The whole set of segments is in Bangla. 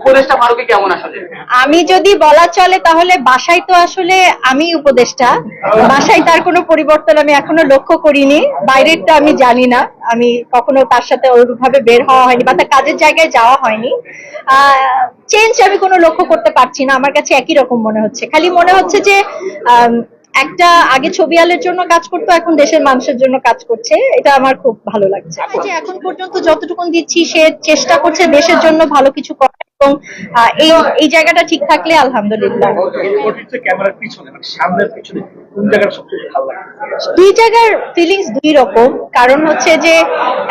উপদেশটা ফারুকি কেমন আসলে? আমি যদি বলা চলে তাহলে বাসায় তো আসলে আমি উপদেষ্টা। বাসায় তার কোনো পরিবর্তন আমি এখনও লক্ষ্য করিনি। বাইরেরটা আমি জানি না। আমি কখনো তার সাথে ওইভাবে বের হওয়া হয়নি বা তার কাজের জায়গায় যাওয়া হয়নি। চেঞ্জ আমি কোনো লক্ষ্য করতে পারছি না। আমার কাছে একই রকম মনে হচ্ছে। খালি মনে হচ্ছে যে একটা আগে ছবি আলের জন্য কাজ করতো, এখন দেশের মানুষের জন্য কাজ করছে। এটা আমার খুব ভালো লাগছে। যে এখন পর্যন্ত যতটুকু দিচ্ছি, সে চেষ্টা করছে দেশের জন্য ভালো কিছু করার। এবং এই এই জায়গাটা ঠিক থাকলে আলহামদুলিল্লাহ। ক্যামেরার পিছনে মানে সামনের পিছনে কোন জায়গাটা সবচেয়ে ভালো লাগে? দুই জায়গার ফিলিংস দুই রকম। কারণ হচ্ছে যে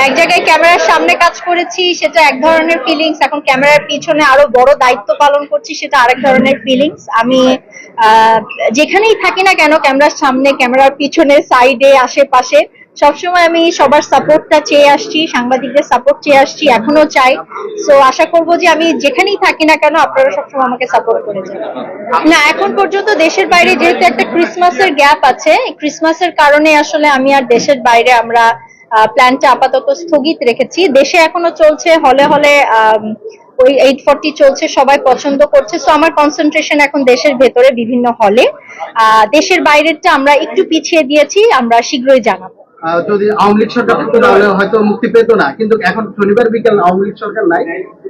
এক জায়গায় ক্যামেরার সামনে কাজ করেছি সেটা এক ধরনের ফিলিংস এখন ক্যামেরার পিছনে আরও বড় দায়িত্ব পালন করছি সেটা আরেক ধরনের ফিলিংস আমি আহ, যেখানেই থাকি না কেন ক্যামেরার সামনে ক্যামেরার পিছনে সাইডে আশেপাশে সবসময় আমি সবার সাপোর্টটা চেয়ে আসছি, সাংবাদিকদের সাপোর্ট চেয়ে আসছি এখনও চাই। সো আশা করব যে আমি যেখানেই থাকি না কেন আপনারা সবসময় আমাকে সাপোর্ট করে যাবেন। না, এখন পর্যন্ত দেশের বাইরে যেহেতু একটা ক্রিসমাসের গ্যাপ আছে ক্রিসমাসের কারণে আসলে আমি আর দেশের বাইরে আমরা প্ল্যানটা আপাতত স্থগিত রেখেছি। দেশে এখনও চলছে, হলে হলে ওই এইট ফর্টি চলছে, সবাই পছন্দ করছে। সো আমার কনসেন্ট্রেশন এখন দেশের ভেতরে বিভিন্ন হলে দেশের বাইরেরটা আমরা একটু পিছিয়ে দিয়েছি, আমরা শীঘ্রই জানাব। যদি আওয়ামী লীগ সরকার থাকতো তাহলে হয়তো মুক্তি পেত না। কিন্তু এখন শনিবার বিকেল আওয়ামী লীগ সরকার নাই।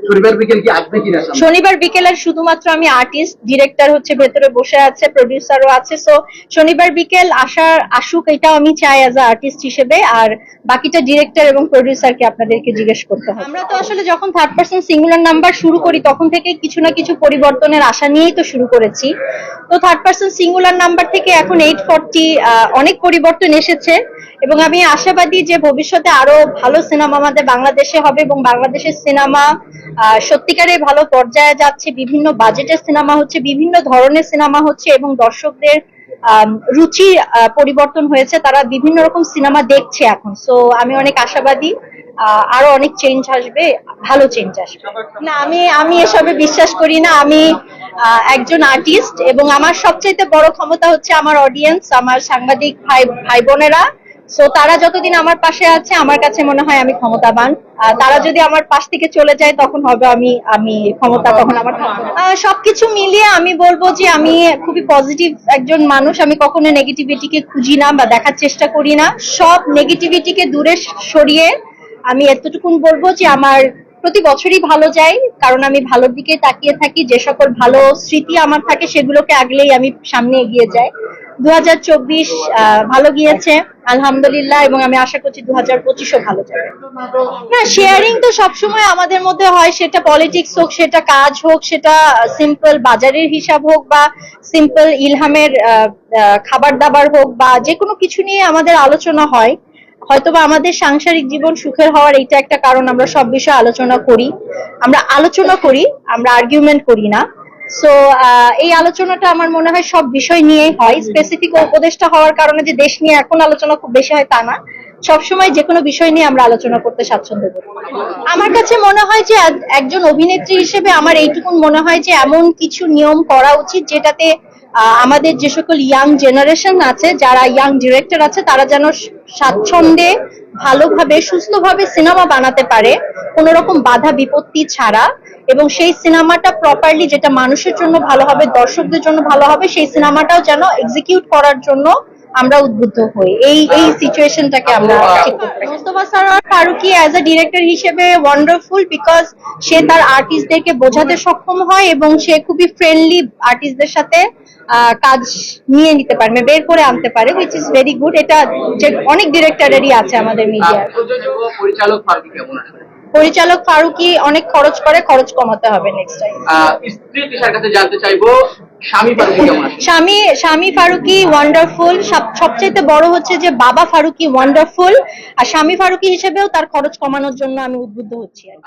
শনিবার বিকেল কি আসবে কিনা? শনিবার বিকেলের শুধুমাত্র আমি আর্টিস্ট ডিরেক্টর হচ্ছে ভেতরে বসে আছে প্রডিউসারও আছে। সো শনিবার বিকেল আসার আসুক এটাও আমি চাই অ্যাজ আ আর্টিস্ট হিসেবে। আর বাকিটা ডিরেক্টর এবং প্রডিউসারকে আপনাদেরকে জিজ্ঞেস করতে হবে। আমরা তো আসলে যখন থার্ড পার্সন সিঙ্গুলার নাম্বার শুরু করি তখন থেকে কিছু না কিছু পরিবর্তনের আশা নিয়েই তো শুরু করেছি। তো থার্ড পার্সন সিঙ্গুলার নাম্বার থেকে এখন এইট ফর্টি অনেক পরিবর্তন এসেছে। এবং আমি আশাবাদী যে ভবিষ্যতে আরও ভালো সিনেমা আমাদের বাংলাদেশে হবে এবং বাংলাদেশের সিনেমা আহ, সত্যিকারের ভালো পর্যায়ে যাচ্ছে বিভিন্ন বাজেটের সিনেমা হচ্ছে বিভিন্ন ধরনের সিনেমা হচ্ছে এবং দর্শকদের রুচি পরিবর্তন হয়েছে তারা বিভিন্ন রকম সিনেমা দেখছে এখন। সো আমি অনেক আশাবাদী আরও অনেক চেঞ্জ আসবে ভালো চেঞ্জ আসবে। না আমি আমি এসবে বিশ্বাস করি না আমি একজন আর্টিস্ট এবং আমার সবচেয়ে বড় ক্ষমতা হচ্ছে আমার অডিয়েন্স আমার সাংবাদিক ভাই ভাই বোনেরা। সো তারা যতদিন আমার পাশে আছে, আমার কাছে মনে হয় আমি ক্ষমতাবান। তারা যদি আমার পাশ থেকে চলে যায়, তখন হবে আমি আমি ক্ষমতা, তখন আমার সবকিছু মিলিয়ে আমি বলব যে, আমি খুবই পজিটিভ একজন মানুষ। আমি কখনো নেগেটিভিটিকে খুঁজি না বা দেখার চেষ্টা করি না। সব নেগেটিভিটিকে দূরে সরিয়ে আমি এতটুকুন বলব যে, আমার প্রতি বছরই ভালো যায়। কারণ আমি ভালোর দিকে তাকিয়ে থাকি। যে সকল ভালো স্মৃতি আমার থাকে, সেগুলোকে আগলেই আমি সামনে এগিয়ে যাই। দু হাজার চব্বিশ ভালো গিয়েছে, আলহামদুলিল্লাহ, এবং আমি আশা করছি দু হাজার পঁচিশও ভালো যাবে। না শেয়ারিং তো সবসময় আমাদের মধ্যে হয়, সেটা পলিটিক্স হোক, সেটা কাজ হোক, সেটা সিম্পল বাজারের হিসাব হোক বা সিম্পল ইলহামের খাবার দাবার হোক বা যে কোনো কিছু নিয়ে আমাদের আলোচনা হয়। হয়তোবা আমাদের সাংসারিক জীবন সুখের হওয়ার এইটা একটা কারণ, আমরা সব বিষয়ে আলোচনা করি। আমরা আলোচনা করি, আমরা আর্গুমেন্ট করি না। সো এই আলোচনাটা আমার মনে হয় সব বিষয় নিয়েই হয়। স্পেসিফিক উপদেষ্টা হওয়ার কারণে যে দেশ নিয়ে এখন আলোচনা খুব বেশি হয় তা না। সবসময় যে কোনো বিষয় নিয়ে আমরা আলোচনা করতে স্বাচ্ছন্দ্য করি। আমার কাছে মনে হয় যে একজন অভিনেত্রী হিসেবে আমার এইটুকুন মনে হয় যে এমন কিছু নিয়ম করা উচিত যেটাতে আমাদের যে সকল ইয়াং জেনারেশন আছে যারা ইয়াং ডিরেক্টর আছে তারা যেন স্বাচ্ছন্দ্যে ভালোভাবে সুস্থভাবে সিনেমা বানাতে পারে কোনো রকম বাধা বিপত্তি ছাড়া। এবং সেই সিনেমাটা প্রপারলি যেটা মানুষের জন্য ভালো হবে দর্শকদের জন্য ভালো হবে সেই সিনেমাটাও যেন এক্সিকিউট করার জন্য আমরা উদ্বুদ্ধ হই। এই এই সিচুয়েশনটাকে আমরা ঠিক করতে। Mostofa Sarwar Farooki as a director হিসেবে ওয়ান্ডারফুল বিকজ সে তার আর্টিস্টদেরকে বোঝাতে সক্ষম হয় এবং সে খুবই ফ্রেন্ডলি আর্টিস্টদের সাথে কাজ নিয়ে নিতে পারে মানে বের করে আনতে পারে উইচ ইজ ভেরি গুড এটা যে অনেক ডিরেক্টরেরই আছে আমাদের মিডিয়ার পরিচালক ফারুকি কেমন পরিচালক ফারুকি অনেক খরচ করে খরচ কমাতে হবে নেক্সট টাইম আহ, স্ত্রী তিশার কাছে জানতে চাইব স্বামী স্বামী ফারুকি ওয়ান্ডারফুল সবচেয়ে বড় হচ্ছে যে বাবা ফারুকি ওয়ান্ডারফুল আর স্বামী ফারুকি হিসেবেও তার খরচ কমানোর জন্য আমি উদ্বুদ্ধ হচ্ছি আর